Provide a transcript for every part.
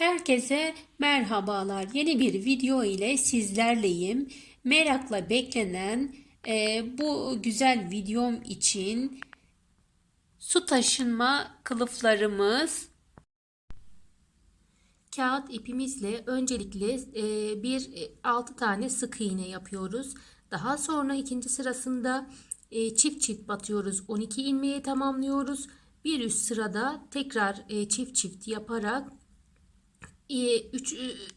Herkese merhabalar. Yeni bir video ile sizlerleyim. Merakla beklenen e, bu güzel videom için su taşınma kılıflarımız kağıt ipimizle öncelikle e, bir e, 6 tane sık iğne yapıyoruz. Daha sonra ikinci sırasında e, çift çift batıyoruz. 12 ilmeği tamamlıyoruz. Bir üst sırada tekrar e, çift çift yaparak 3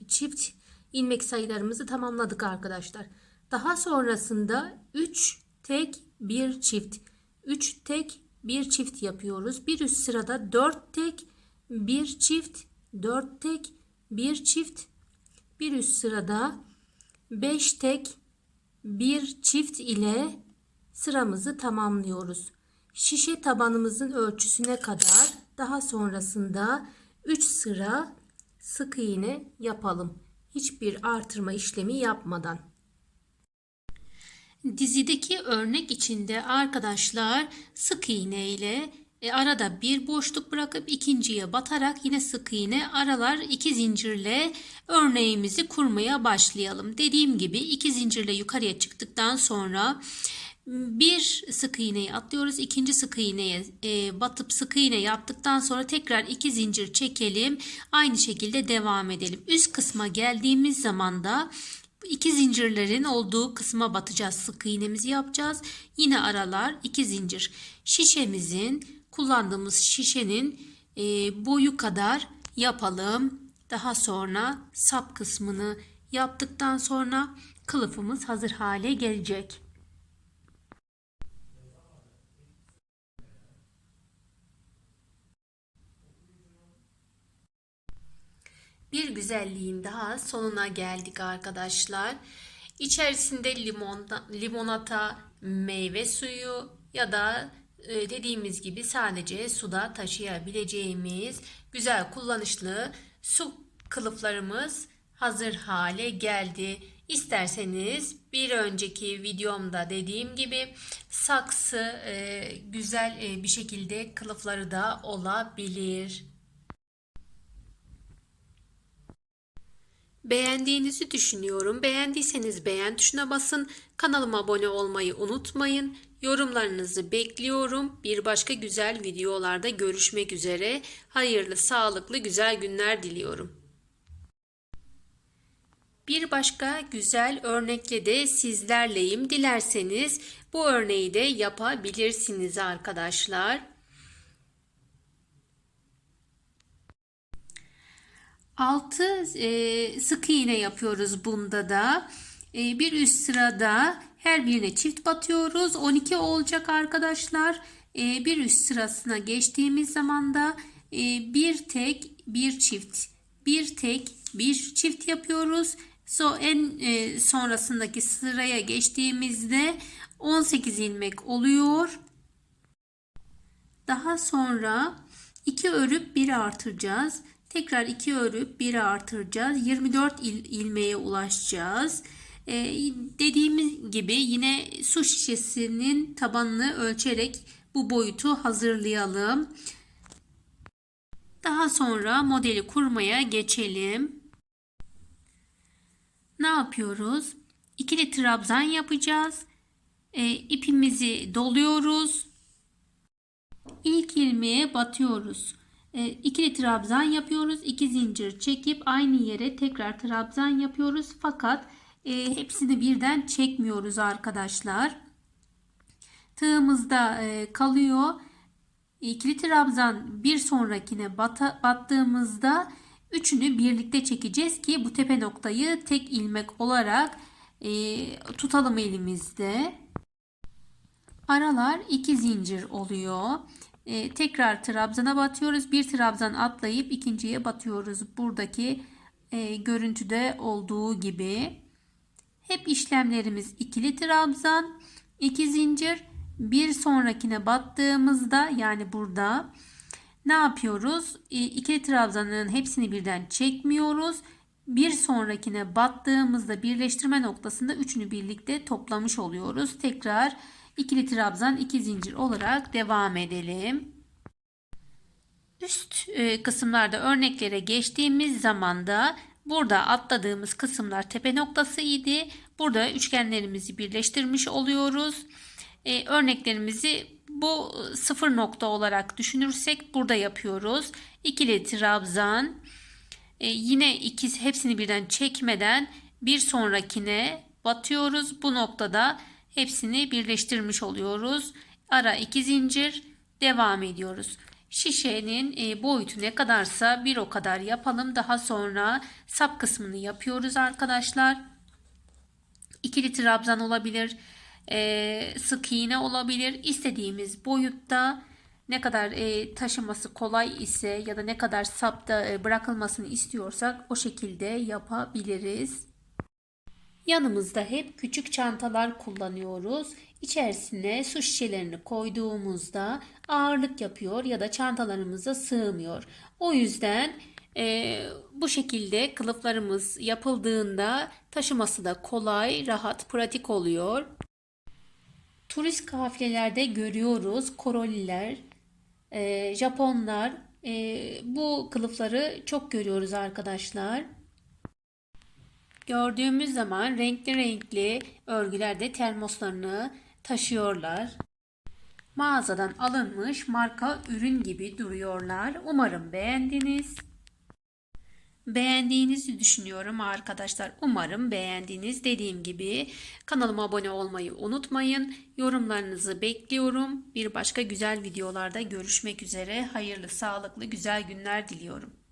çift ilmek sayılarımızı tamamladık arkadaşlar. Daha sonrasında 3 tek bir çift 3 tek bir çift yapıyoruz. Bir üst sırada 4 tek bir çift 4 tek bir çift bir üst sırada 5 tek bir çift ile sıramızı tamamlıyoruz. Şişe tabanımızın ölçüsüne kadar daha sonrasında 3 sıra sık iğne yapalım. Hiçbir artırma işlemi yapmadan. Dizideki örnek içinde arkadaşlar sık iğne ile e, arada bir boşluk bırakıp ikinciye batarak yine sık iğne aralar iki zincirle örneğimizi kurmaya başlayalım. Dediğim gibi iki zincirle yukarıya çıktıktan sonra bir sık iğneyi atlıyoruz. ikinci sık iğneye e, batıp sık iğne yaptıktan sonra tekrar iki zincir çekelim. Aynı şekilde devam edelim. Üst kısma geldiğimiz zaman da iki zincirlerin olduğu kısma batacağız. Sık iğnemizi yapacağız. Yine aralar iki zincir. Şişemizin kullandığımız şişenin e, boyu kadar yapalım. Daha sonra sap kısmını yaptıktan sonra kılıfımız hazır hale gelecek. Bir güzelliğin daha sonuna geldik arkadaşlar. İçerisinde limon, limonata, meyve suyu ya da e, dediğimiz gibi sadece suda taşıyabileceğimiz güzel kullanışlı su kılıflarımız hazır hale geldi. İsterseniz bir önceki videomda dediğim gibi saksı e, güzel e, bir şekilde kılıfları da olabilir. Beğendiğinizi düşünüyorum. Beğendiyseniz beğen tuşuna basın. Kanalıma abone olmayı unutmayın. Yorumlarınızı bekliyorum. Bir başka güzel videolarda görüşmek üzere. Hayırlı, sağlıklı, güzel günler diliyorum. Bir başka güzel örnekle de sizlerleyim. Dilerseniz bu örneği de yapabilirsiniz arkadaşlar. 6 e, sık iğne yapıyoruz bunda da. E, bir üst sırada her birine çift batıyoruz. 12 olacak arkadaşlar. E, bir üst sırasına geçtiğimiz zaman da e, bir tek bir çift bir tek bir çift yapıyoruz. So en e, sonrasındaki sıraya geçtiğimizde 18 ilmek oluyor. Daha sonra 2 örüp 1 artıracağız. Tekrar 2 örüp 1'e artıracağız. 24 il, ilmeğe ulaşacağız. Ee, dediğimiz gibi yine su şişesinin tabanını ölçerek bu boyutu hazırlayalım. Daha sonra modeli kurmaya geçelim. Ne yapıyoruz? İkili trabzan yapacağız. E, ipimizi doluyoruz. İlk ilmeğe batıyoruz. E, ikili trabzan yapıyoruz. iki zincir çekip aynı yere tekrar trabzan yapıyoruz. Fakat e, hepsini birden çekmiyoruz arkadaşlar. Tığımızda e, kalıyor. İkili trabzan bir sonrakine bata, battığımızda üçünü birlikte çekeceğiz ki bu tepe noktayı tek ilmek olarak e, tutalım elimizde. Aralar iki zincir oluyor. E, tekrar trabzana batıyoruz. Bir trabzan atlayıp ikinciye batıyoruz. Buradaki e, görüntüde olduğu gibi. Hep işlemlerimiz ikili trabzan, iki zincir. Bir sonrakine battığımızda yani burada ne yapıyoruz? E, ikili trabzanın hepsini birden çekmiyoruz. Bir sonrakine battığımızda birleştirme noktasında üçünü birlikte toplamış oluyoruz. Tekrar ikili trabzan iki zincir olarak devam edelim. Üst e, kısımlarda örneklere geçtiğimiz zaman da burada atladığımız kısımlar tepe noktası idi. Burada üçgenlerimizi birleştirmiş oluyoruz. E, örneklerimizi bu sıfır nokta olarak düşünürsek burada yapıyoruz. İkili trabzan e, yine ikisi hepsini birden çekmeden bir sonrakine batıyoruz. Bu noktada hepsini birleştirmiş oluyoruz. Ara iki zincir devam ediyoruz. Şişenin e, boyutu ne kadarsa bir o kadar yapalım. Daha sonra sap kısmını yapıyoruz arkadaşlar. İkili trabzan olabilir. e, sık iğne olabilir. İstediğimiz boyutta ne kadar e, taşıması kolay ise ya da ne kadar sapta bırakılmasını istiyorsak o şekilde yapabiliriz. Yanımızda hep küçük çantalar kullanıyoruz. İçerisine su şişelerini koyduğumuzda ağırlık yapıyor ya da çantalarımıza sığmıyor. O yüzden e, bu şekilde kılıflarımız yapıldığında taşıması da kolay, rahat, pratik oluyor. Turist kafilelerde görüyoruz Koreliler, e, Japonlar e, bu kılıfları çok görüyoruz arkadaşlar. Gördüğümüz zaman renkli renkli örgülerde termoslarını taşıyorlar. Mağazadan alınmış marka ürün gibi duruyorlar. Umarım beğendiniz. Beğendiğinizi düşünüyorum arkadaşlar. Umarım beğendiniz. Dediğim gibi kanalıma abone olmayı unutmayın. Yorumlarınızı bekliyorum. Bir başka güzel videolarda görüşmek üzere. Hayırlı, sağlıklı, güzel günler diliyorum.